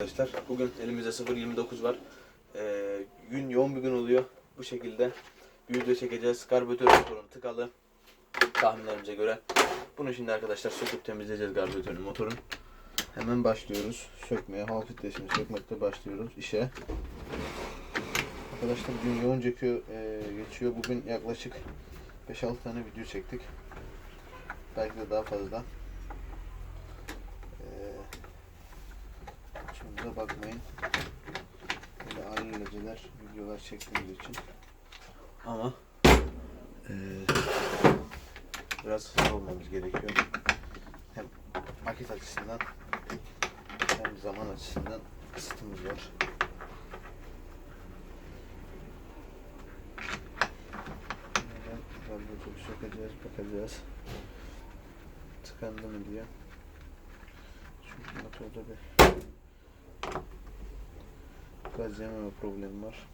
Arkadaşlar bugün elimizde 0.29 var. Ee, gün yoğun bir gün oluyor. Bu şekilde bir video çekeceğiz. Karbüratör motorun tıkalı tahminlerimize göre. Bunu şimdi arkadaşlar söküp temizleyeceğiz karbüratörün motorun. Hemen başlıyoruz. Sökmeye, hal filtresini sökmekte başlıyoruz işe. Arkadaşlar gün yoğun çekiyor, e, geçiyor. Bugün yaklaşık 5-6 tane video çektik. Belki de daha fazla. Ee, Şuna bakmayın. Böyle aile geceler videolar çektiğimiz için. Ama eee, biraz hızlı olmamız gerekiyor. Hem vakit açısından hem zaman açısından kısıtımız var. Radyatörü sökeceğiz, bakacağız. Tıkandı mı diye. Çünkü motorda bir gaz yememe problemi var.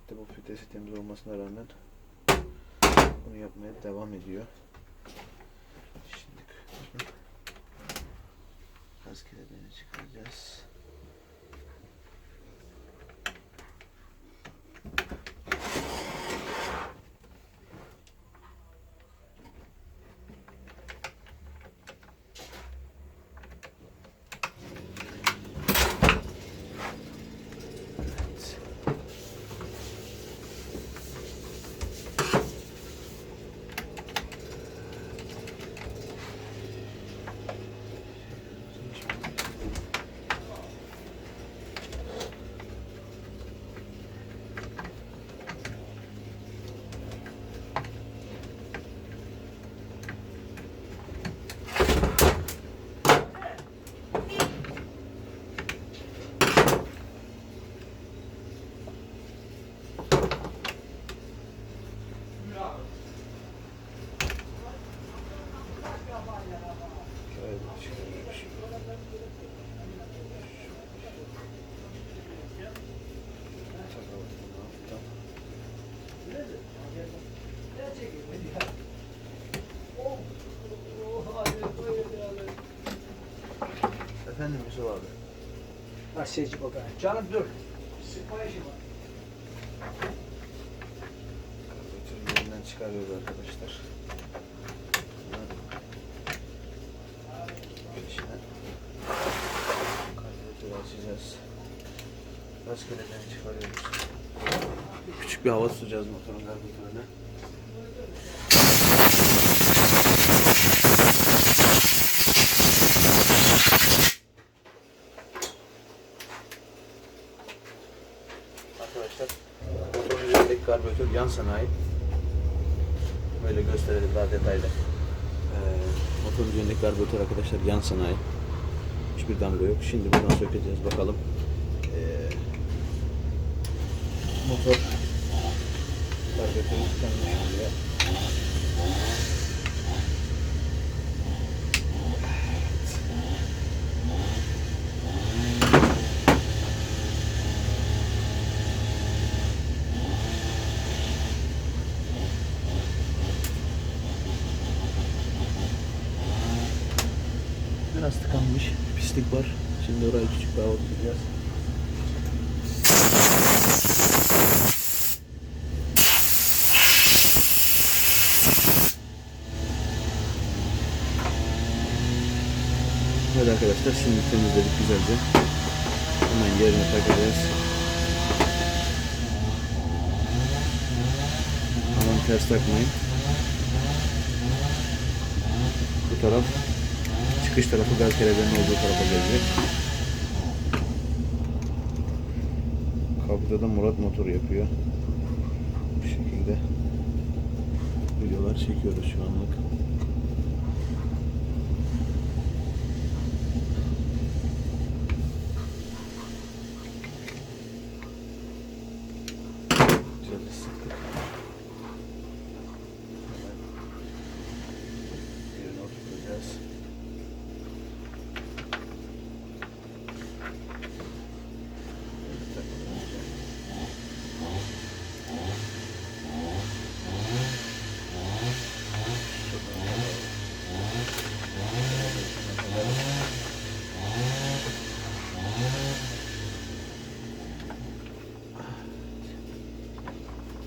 İşte bu filtresi temiz olmasına rağmen bunu yapmaya devam ediyor. Şimdi gaz kelebeğini çıkaracağız. Efendim Yusuf abi. Asyacı baba. Canım dur. Sıkma işi var. Karbüratörü yerinden çıkarıyoruz arkadaşlar. Küçük bir hava tutacağız motorun karbüratörüne. Arkadaşlar motorun üzerindeki karbüratör yan sanayi. Böyle gösterelim daha detaylı. Ee, motorun üzerindeki karbüratör arkadaşlar yan sanayi. Hiçbir damga yok. Şimdi buradan sökeceğiz bakalım. Ee, motor karbüratörü tıkanmış diye. Biraz tıkanmış. Pislik var. Şimdi orayı küçük bir hava tutacağız. Evet arkadaşlar şimdi temizledik güzelce. Hemen yerine takacağız. Aman ters takmayın. Bu taraf çıkış tarafı gaz kelebeğinin olduğu tarafa gelecek. Kapıda da Murat motor yapıyor. Bu şekilde videolar çekiyoruz şu anlık.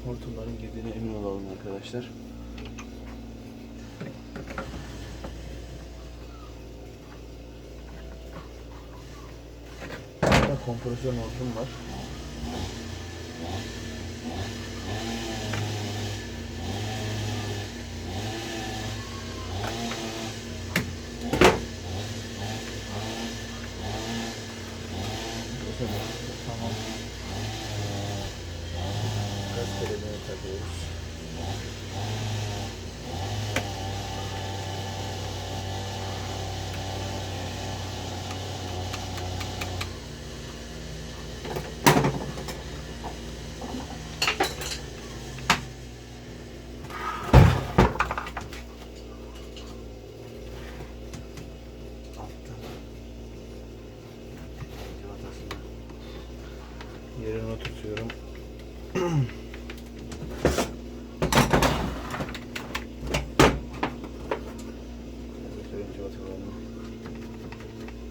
Hortumların girdiğine emin olalım arkadaşlar. Burada kompresör hortum var. Gaz kelimini takıyoruz. Yerine oturtuyorum. Kaloriferin cıvatalarını.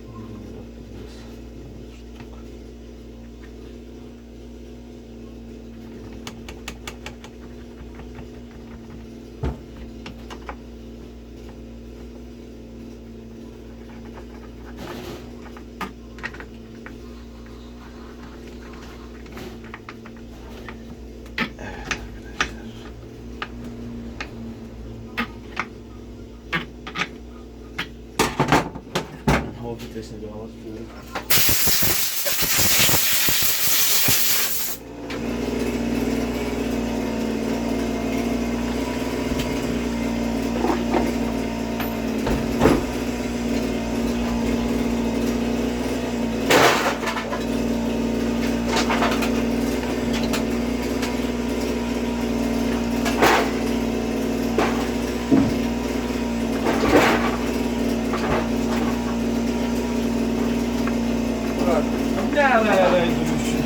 Evet arkadaşlar. Hava filtresine bir Ne araya durmuşsun?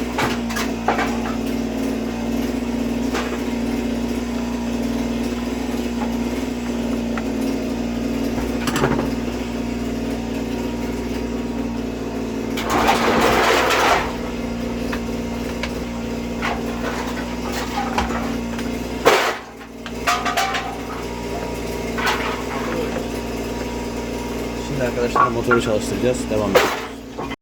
Şimdi arkadaşlar motoru çalıştıracağız. Devam edelim.